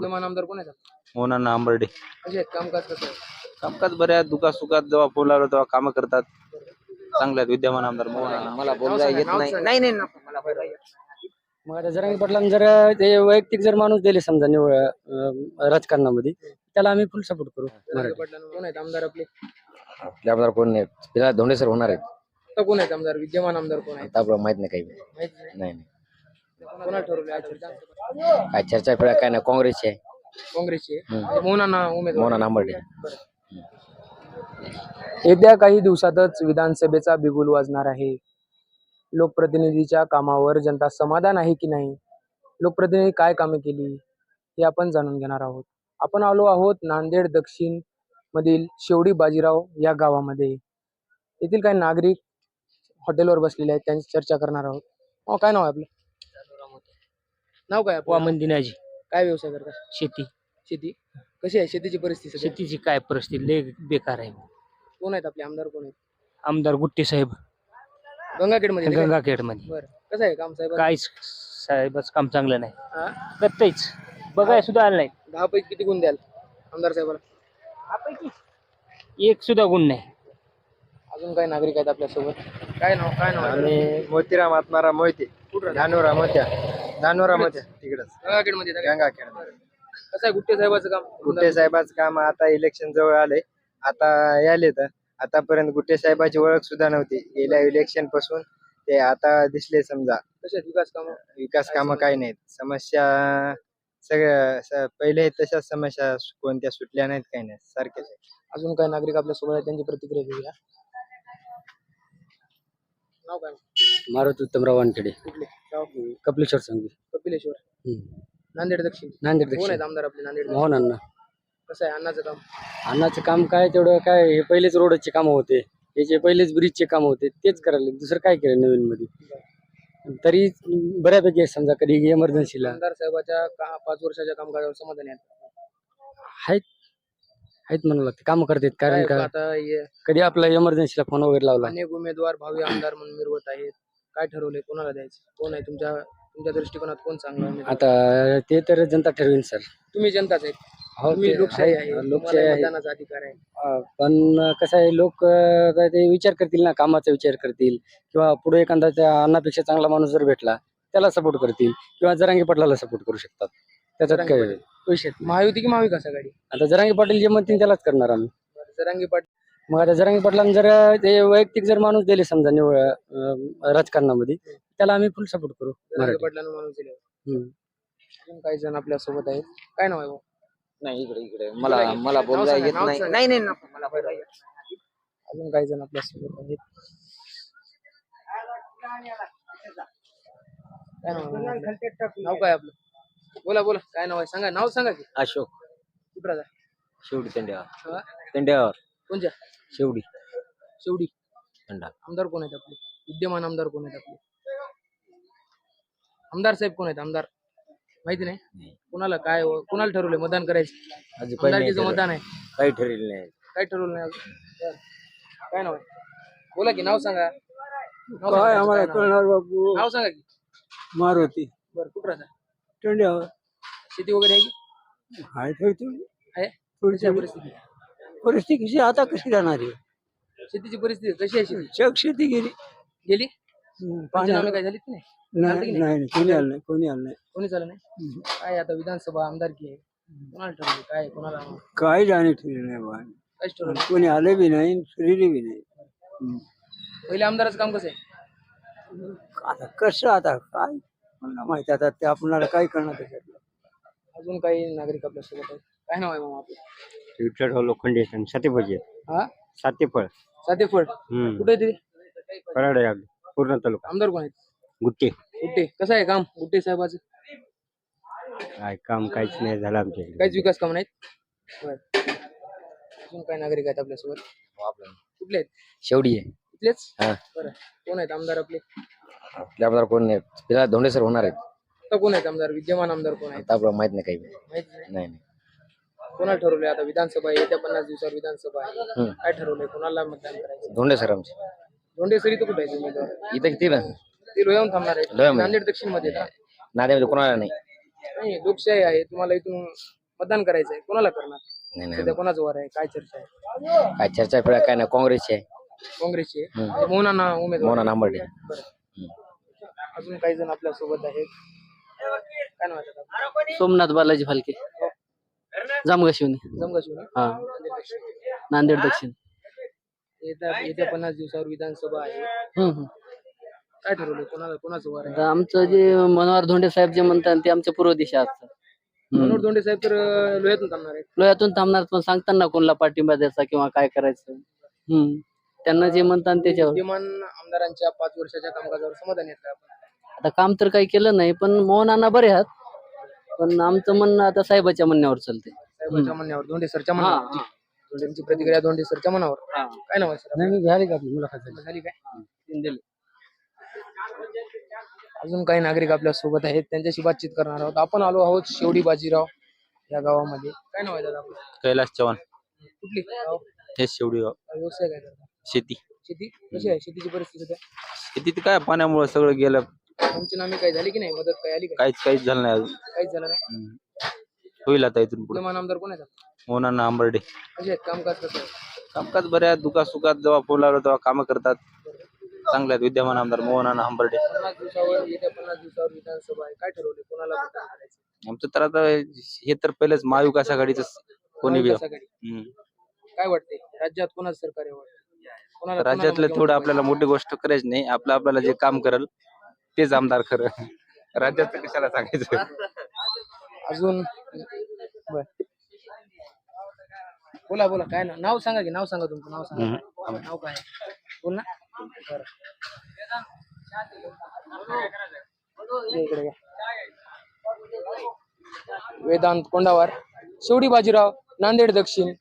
विद्यमान आमदार कोण आहेत मोनाना आंबर्डे. कसे आहेत? कामकाज कसं आहे? कामकाज बरे आहेत. दुखा सुखात जेव्हा फोन लावला तेव्हा कामं करतात. चांगले आहेत विद्यमान आमदार मोहन मला बोलता येत नाही. नाही नाही मला बोलता येत नाही. मग आता जरांगी पाटलांना जर ते वैयक्तिक जर माणूस दिले समजा निवड अं, राजकारणामध्ये त्याला आम्ही फुल सपोर्ट करू जरांगे पाटलांना कोण आहेत आमदार आपले? आपले आमदार कोण नाही धोंडे सर होणार आहेत. आता कोण आहेत आमदार? विद्यमान आमदार कोण आहेत? आता आपल्याला माहीत नाही काही. माहीत नाही? नाही नाही. कोणाला ठरवले आज विधानसभा? काय चर्चा फिरा काय नाही काँग्रेसची आहे. काँग्रेसचे मोहनाना उमेदवार मोहना नांबर्डे येत्या काही दिवसातच विधानसभेचा बिगुल वाजणार आहे. लोकप्रतिनिधीच्या कामावर जनता समाधान आहे की नाही? लोकप्रतिनिधी काय कामे केली हे आपण जाणून घेणार आहोत. आपण आलो आहोत नांदेड दक्षिण मधील शेवडी बाजीराव या गावामध्ये. येथील काही नागरिक हॉटेलवर बसलेले आहेत त्यांची चर्चा करणार आहोत. काय नाव आहे आपलं? नाव काय आपलं? वामन दिनाजी. काय व्यवसाय करता शेती. शेती? कशी आहे शेतीची परिस्थिती सध्या? शेतीची काय परिस्थिती? लय बेकार आहे. कोण आहेत आपले? आमदार कोण आहेत? आमदार गुट्टे साहेब. गंगाखेडमध्ये गंगाखेडमध्ये बरं. कसं आहे काम साहेब? काहीच साहेबच काम चांगलं नाही. हा? करतायच. बघाय सुद्धा आलं नाही. दहा पैकी किती गुण द्याल आमदार साहेबाला? एक सुद्धा गुण नाही. अजून काय नागरिक आहेत आपल्यासोबत? काय नाव काय नाव आहे? आणि मोतीराम आत्माराम मोहिते? धानोरा मोत्या. धानोरा मोत्या तिकडच. गंगाखेड कसं आहे गुट्टे साहेबाचं काम? गुट्टे साहेबाचं काम आता इलेक्शन जवळ आले. आता याले तर आतापर्यंत गुट्टे साहेबाची ओळख सुद्धा नव्हती. गेल्या इलेक्शनपासून ते आता दिसले समजा. कसे आहेत विकास काम? विकास कामं काही नाहीत. समस्या सगळ्या स- पहिले तशाच समस्या सु- कोणत्या सुटल्या नाहीत काही नाही सारखेच आहे. अजून काय नागरिक आपल्यासोबत आहेत त्यांची प्रतिक्रिया घेऊया. नाव काय? मारुती उत्तमराव वानखेडे. कुठले? गाव कपिलेश्वर संघी कपिलेश्वर. नांदेड दक्षिण. नांदेड कोण आहेत दक्षिण. आमदार आपले नांदेड? मोहन अण्णा कसं आहे अण्णाचं काम? अण्णाचं काम काय तेवढं काय हे पहिलेच रोडचे काम होते. हे जे पहिलेच ब्रिजचे काम होते तेच करायला दुसरं काय केलं नवीन मध्ये तरी बऱ्यापैकी आहे समजा कधी इमर्जन्सीला आमदार साहेबाच्या का- पाच वर्षाच्या कामकाजावर समाधान आहे आहेत. आहेत म्हणू लागते. काम करतात कारण काय का? आता हे कधी आपला इमर्जन्सीला फोन वगैरे लावला. अनेक उमेदवार भावी आमदार म्हणून मिरवत आहेत. काय ठरवलंय? कोणाला द्यायचं? कोण आहे तुमच्या तुमच्या दृष्टिकोनात कोण चांगला उमेदवार? आता ते तर जनता ठरवेल सर. तुम्ही जनताच आहे हो तुम्ही ते लोकशाही आहे, आहे. लोकशाही तुम्हाला आहे. मतदानाचा अधिकार आहे. अं, पण कसं आहे लोक अं, काय ते विचार करतील ना कामाचा विचार करतील. किंवा पुढे एखादा त्या अन्नापेक्षा चांगला माणूस जर भेटला त्याला सपोर्ट करतील. किंवा जरांगी पाटलाला सपोर्ट करू शकतात. त्याच्यात जरांगे काय आहेत. महायुती की महाविकास आघाडी? आता जरांगी पाटील जे म्हणतील त्यालाच करणार आम्ही. जरांगी पाटील मग आता जरांगी पाटलांना जर ते वैयक्तिक जर माणूस दिले समजा निवड अं, राजकारणामध्ये त्याला आम्ही फुल सपोर्ट करू जरांगे मराठी. पाटलांना माणूस दिले. हम्म. अजून काही जण आपल्यासोबत आहेत? काय नाव आहे भाऊ? नाही इकडे इकडे. मला- मला मला नाव सांगा, नाव सांगा. नाही नाही मला बोलता येत नाही. अजून काही जण आपल्यासोबत आहेत? काय नाव आहे आपलं? नाव काय आपलं? बोला बोला. काय नाव आहे? सांगा नाव सांगा की. अशोक. कुठं राहता? शेवडी तेंड्यावर हा? तेंड्यावर कोणच्या शेवडी. शेवटी तेंडा आमदार कोण आहेत आपले? विद्यमान आमदार कोण आहेत आपले? आमदार साहेब कोण आहेत? आमदार. माहिती नाही. कोणाला काय कोणाला ठरवलंय मतदान करायचं? काही नाही आमदारकीचं ठरवलं. मतदान आहे. काही ठरलेलं नाही. काय ठरवलं नाही अजून? बरं. काय नाव आहे? बोला की नाव सांगा. नाव काय सांगा, आम्हाला काय नाव आहे? कळणार बाबू नाव सांगा की. मारुती. बरं कुठं राहता? शेती वगैरे आहे की? थोडी आहे? थोडी आहे? परिस्थिती कशी आता कशी राहणार आहे? शेतीची परिस्थिती कशी आहे शेती जग शेती गेली. गेली? हम्म, पंचनामे काय झाली की नाही? नाही नाही कोणी आलं नाही कोणी आलं नाही. कोणी झालं नाही? काय आता विधानसभा आमदारकी आहे कोणाला ठरवलं? काय कोणाला? काही जाणे ठेवले नाही बा काहीच ठरवलं कोणी आले बी नाही फिरले बी नाही. हम्म. पहिले आमदाराचं काम कसं आहे? आता कसं आता काय? मला माहिती आता ते आपणाला काय करणार त्याच्यातलं अजून काही नागरिक आपल्यासोबत आहेत? काय नाव आहे मामा आपलं? विठ्ठल लोखंडे सातेफळचे हा? सातेफळ. सातेफळ. हम्म. कुठे ते कराड आहे आपलं. पूर्ण तालुका. आमदार कोण आहेत? गुट्टे. गुट्टे. कसं आहे काम गुट्टे साहेबाचं? काय काम काहीच नाही झालं आमच्या इकडे. काहीच विकास काम नाहीत? बरं. अजून काय नागरिक आहेत आपल्यासोबत? कुठले आहेत? शेवडी आहे. इथलेच? हा. बरं. कोण आहेत आमदार आपले? आपले आमदार कोण नाही तिला धोंडे सर होणार आहेत. आता कोण आहेत आमदार? विद्यमान आमदार कोण आहेत? आता आपल्याला माहीत नाही काही. माहीत नाही? नाही नाही. कोणाला ठरवलंय? आता विधानसभा आहे येत्या पन्नास दिवसावर विधानसभा आहे. हम्म. काय ठरवलंय? कोणाला मतदान करायचं धोंडे सर आमचे धोंडे सरी तर कुठे आहे उमेदवार? इथं किती ना? ते लोह्याहून थांबणार आहे लोह्यामध्ये. नांदेड दक्षिणमध्ये नाद्यामध्ये कोणाला नाही. नाही लोकशाही आहे. तुम्हाला इथून मतदान करायचं आहे कोणाला करणार? नाही सध्या नाही कोणाचं वर आहे? काय चर्चा आहे? काय चर्चा फिरा काय नाही. काँग्रेसची आहे. काँग्रेसची आहे. मोहनाना उमेदवार मोना नांबर्डे अजून काही जण आपल्यासोबत आहेत? काय नाव आहे त्याचं? सोमनाथ बालाजी फालके. जामगाशिवनी जमगाशिव हा. नांदेड दक्षिण. येत्या येत्या पन्नास दिवसावर विधानसभा आहे. हम्म, हम्म. काय ठरवलं कोणाला कोणाचं वर आहे? आमचं जे मनोहर धोंडे साहेब जे म्हणतात ते आमच्या पूर्व दिशा असतात मनोहर दोंडे साहेब तर अं, लोह्यातून थांबणार आहेत. लोह्यातून थांबणार पण सांगताना कोणाला पाठिंबा द्यायचा किंवा काय करायचं? हम्म. त्यांना जे म्हणतात त्याच्यावर. विद्यमान आमदारांच्या पाच वर्षाच्या कामकाजावर समाधान येत का आपण? आता काम तर काही केलं नाही पण मोहनांना बरे आहात. पण आमचं म्हणणं आता साहेबाच्या म्हणण्यावर चालते साहेबांच्या म्हणण्यावर सरच्या मनावर प्रतिक्रिया दोंडे सरच्या मनावर. काय नाव आहे सर नाही मी झाली का आपली मुलाखत? झाली झाली काय अजून काही नागरिक आपल्यासोबत आहेत त्यांच्याशी बातचीत करणार आहोत. आपण आलो आहोत शेवडी बाजीराव या गावामध्ये. काय नाव आहे दादा आपलं? कैलास चव्हाण. कुठली गाव? हे शेवडी गाव. व्यवसाय काय करता? शेती. शेती? कशी आहे? शेतीची परिस्थिती काय? शेतीत काय? पाण्यामुळे सगळं गेलं. पंचनामे काय झाली की नाही? मदत काय आली काहीच काहीच झालं नाही अजून. काहीच झालं नाही? हम्म. होईल आता इथून पुढे. विद्यमान आमदार कोण आहेत मोना आंबर्डे. कसे आहेत? कामकाज कसं आहे? कामकाज बऱ्या दुखा सुखात जेव्हा फोन लावलं तेव्हा कामं करतात. चांगले आहेत विद्यमान आमदार मोहन आंबर्डे. पन्नास दिवसावर येत्या पन्नास दिवसावर विधानसभा आहे. काय ठरवले कोणाला मतदान करायचं? आमचं तर आता हे तर पहिलेच महाविकास आघाडीच कोणी बी महाविकास आघाडी. हम्म. काय वाटते राज्यात कोणाचं सरकार आहे वाटतं? कोणाला राज्यातलं थोडं आपल्याला मोठी गोष्ट करायची नाही. आपलं आपल्याला जे काम करल तेच आमदार खरं. राज्यात कशाला सांगायचं? अजून बर. बोला बोला काय ना नाव सांगा की नाव सांगा तुमचं नाव सांगा. नाव काय? बोल ना बरं. इकडे या. वेदांत कोंडावार शेवडी बाजीराव नांदेड दक्षिण.